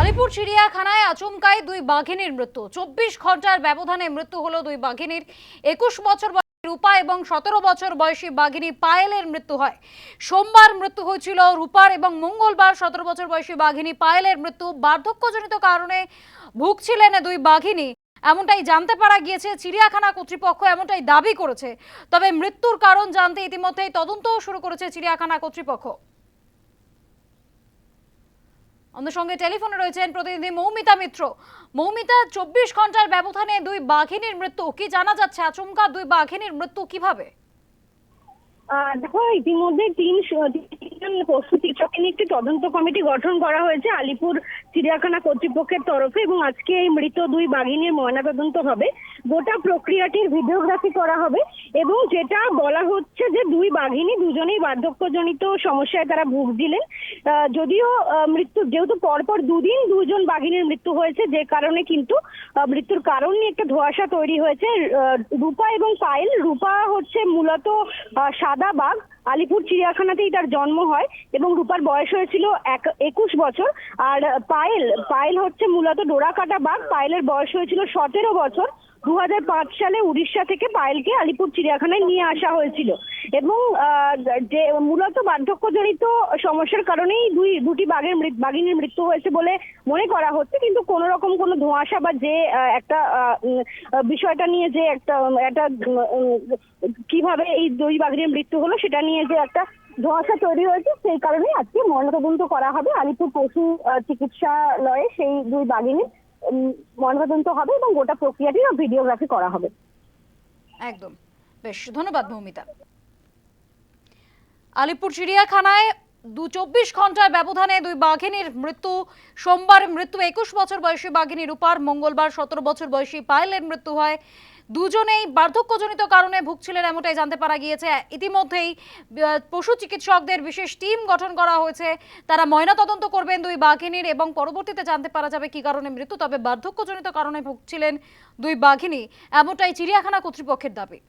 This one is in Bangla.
আলিপুর চিড়িয়াখানায় আচমকায় দুই বাঘিনীর মৃত্যু। চব্বিশ ঘণ্টার ব্যবধানে মৃত্যু হলো দুই বাঘিনীর। একুশ বছর বয়সী রূপা এবং সতেরো বছর বয়সী বাঘিনী পায়েলের মৃত্যু হয়। সোমবার মৃত্যু হয়েছিল রূপার এবং মঙ্গলবার সতেরো বছর বয়সী বাঘিনী পায়েলের মৃত্যু। বার্ধক্যজনিত কারণে ভুগছিলেন দুই বাঘিনী। এমনটাই জানতে পারা গিয়েছে চিড়িয়াখানা কর্তৃপক্ষ, এমনটাই দাবি করেছে। তবে মৃত্যুর কারণ জানতে ইতিমধ্যেই তদন্তও শুরু করেছে চিড়িয়াখানা কর্তৃপক্ষ। আমাদের সঙ্গে টেলিফোনে রয়েছেন প্রতিনিধি মৌমিতা মিত্র। মৌমিতা, চব্বিশ ঘণ্টার ব্যবধানে দুই বাঘিনীর মৃত্যু, কি জানা যাচ্ছে? আচমকা দুই বাঘিনীর মৃত্যু কীভাবে? দেখো, ইতিমধ্যে তিন পশু চিকিৎসক নিয়ে একটি তদন্ত কমিটি গঠন করা হয়েছে আলিপুর চিড়িয়াখানা কর্তৃপক্ষের তরফে এবং আজকে এই মৃত দুই বাঘিনীর ময়নাতদন্ত হবে। গোটা প্রক্রিয়াটির ভিডিওগ্রাফি করা হবে এবং যেটা বলা হচ্ছে যে দুই বাঘিনী দুজনেই বার্ধক্যজনিত সমস্যায় তারা ভুগছিলেন। যদিও মৃত্যু, যেহেতু পরপর দুদিন দুজন বাঘিনীর মৃত্যু হয়েছে, যে কারণে কিন্তু মৃত্যুর কারণ নিয়ে একটা ধোঁয়াশা তৈরি হয়েছে। রূপা এবং পায়েল, রূপা হচ্ছে মূলত সাদা বাঘ আলিপুর চিড়িয়াখানাতেই তার জন্ম হয় এবং রূপার বয়স হয়েছিল এক, একুশ বছর। আর পায়েল পায়েল হচ্ছে মূলত ডোরা কাটা বাঘ। পায়েলের বয়স হয়েছিল সতেরো বছর। দু সালে উড়িষ্যা থেকে পায়েলকে আলিপুর চিড়িয়াখানায় নিয়ে আসা হয়েছিল। এবং যে, মূলত বার্ধক্যজনিত সমস্যার কারণেই দুই, দুটি বাঘের বাঘিনীর মৃত্যু হয়েছে বলে মনে করা হচ্ছে। কিন্তু কোনো রকম কোনো ধোঁয়াশা বা যে একটা বিষয়টা নিয়ে যে একটা একটা কীভাবে এই দুই বাঘিনীর মৃত্যু হলো সেটা নিয়ে যে একটা ধোঁয়াশা তৈরি হয়েছে, সেই কারণে আজকে ময়নাতদন্ত করা হবে। আলিপুর পশু চিকিৎসালয়ে সেই দুই বাঘিনীর ময়নাতদন্ত হবে এবং গোটা প্রক্রিয়াটির ভিডিওগ্রাফি করা হবে। একদম। বেশ, ধন্যবাদ মৌমিতা। আলিপুর চিড়িয়াখানায় দু চব্বিশ ঘণ্টার ব্যবধানে দুই বাঘিনীর মৃত্যু। সোমবার মৃত্যু, একুশ বছর বয়সী বাঘিনী রূপার। মঙ্গলবার সতেরো বছর বয়সী পায়েলের মৃত্যু হয়। দুজনেই বার্ধক্যজনিত কারণে ভুগছিলেন এমনটাই জানতে পারা গিয়েছে। ইতিমধ্যেই পশু চিকিৎসকদের বিশেষ টিম গঠন করা হয়েছে। তারা ময়নাতদন্ত করবেন দুই বাঘিনীর এবং পরবর্তীতে জানতে পারা যাবে কি কারণে মৃত্যু, তবে বার্ধক্যজনিত কারণে ভুগছিলেন দুই বাঘিনী। এমনটাই চিড়িয়াখানা কর্তৃপক্ষের দাবি।